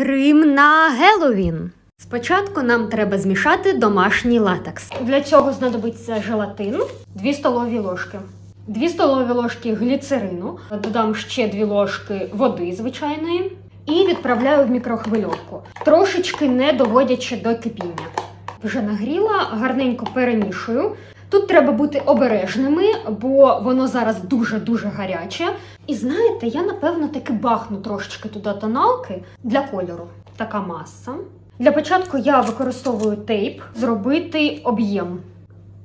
Грим на Геловін. Спочатку нам треба змішати домашній латекс. Для цього знадобиться желатин, 2 столові ложки. 2 столові ложки гліцерину, додам ще 2 ложки води звичайної і відправляю в мікрохвильовку, трошечки не доводячи до кипіння. Вже нагріла, гарненько перемішую. Треба бути обережними, бо воно зараз дуже-дуже гаряче. І знаєте, я напевно таки бахну трошечки туди тоналки для кольору. Така маса. Для початку я використовую тейп зробити об'єм.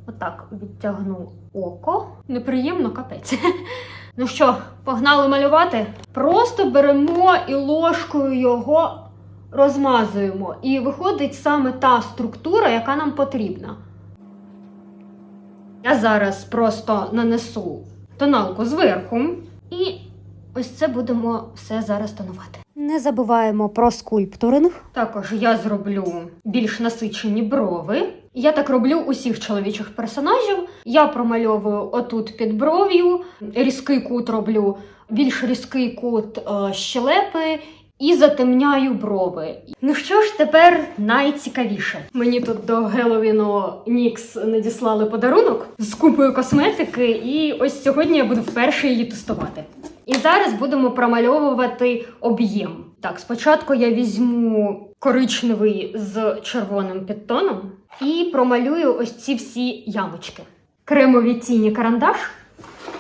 Отак відтягну око. Неприємно капець. Ну що, погнали малювати? Просто беремо і ложкою його розмазуємо. І виходить саме та структура, яка нам потрібна. Я зараз просто нанесу тоналку зверху, і ось це будемо все зараз тонувати. Не забуваємо про скульптуринг. Також я зроблю більш насичені брови. Я так роблю усіх чоловічих персонажів. Я промальовую отут під бров'ю, різкий кут роблю, більш різкий кут е, щелепи і затемняю брови. Ну що ж, тепер найцікавіше. Мені тут до Геловіну Нікс надіслали подарунок з купою косметики, і ось сьогодні я буду вперше її тестувати. І зараз будемо промальовувати об'єм. Так, спочатку я візьму коричневий з червоним підтоном і промалюю ось ці всі ямочки. Кремові тіні карандаш.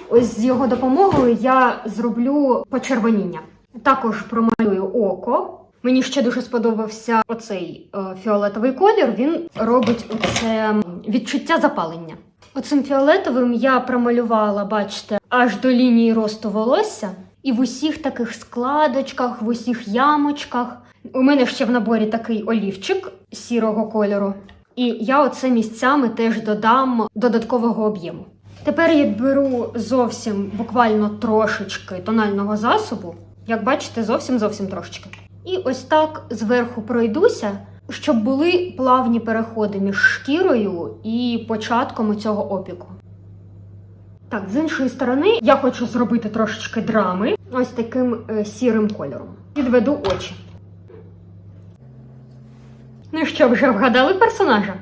Ось з його допомогою я зроблю почервоніння. Також промалюю око. Мені ще дуже сподобався оцей е, фіолетовий колір. Він робить оце відчуття запалення. Оцим фіолетовим я промалювала, бачите, аж до лінії росту волосся. І в усіх таких складочках, в усіх ямочках. У мене ще в наборі такий олівчик сірого кольору. І я оце місцями теж додам додаткового об'єму. Тепер я беру зовсім буквально трошечки тонального засобу. Як бачите, зовсім зовсім трошечки. І ось так зверху пройдуся, щоб були плавні переходи між шкірою і початком цього опіку. Так, з іншої сторони, я хочу зробити трошечки драми ось таким е, сірим кольором. Підведу очі. Ну що, вже вгадали персонажа?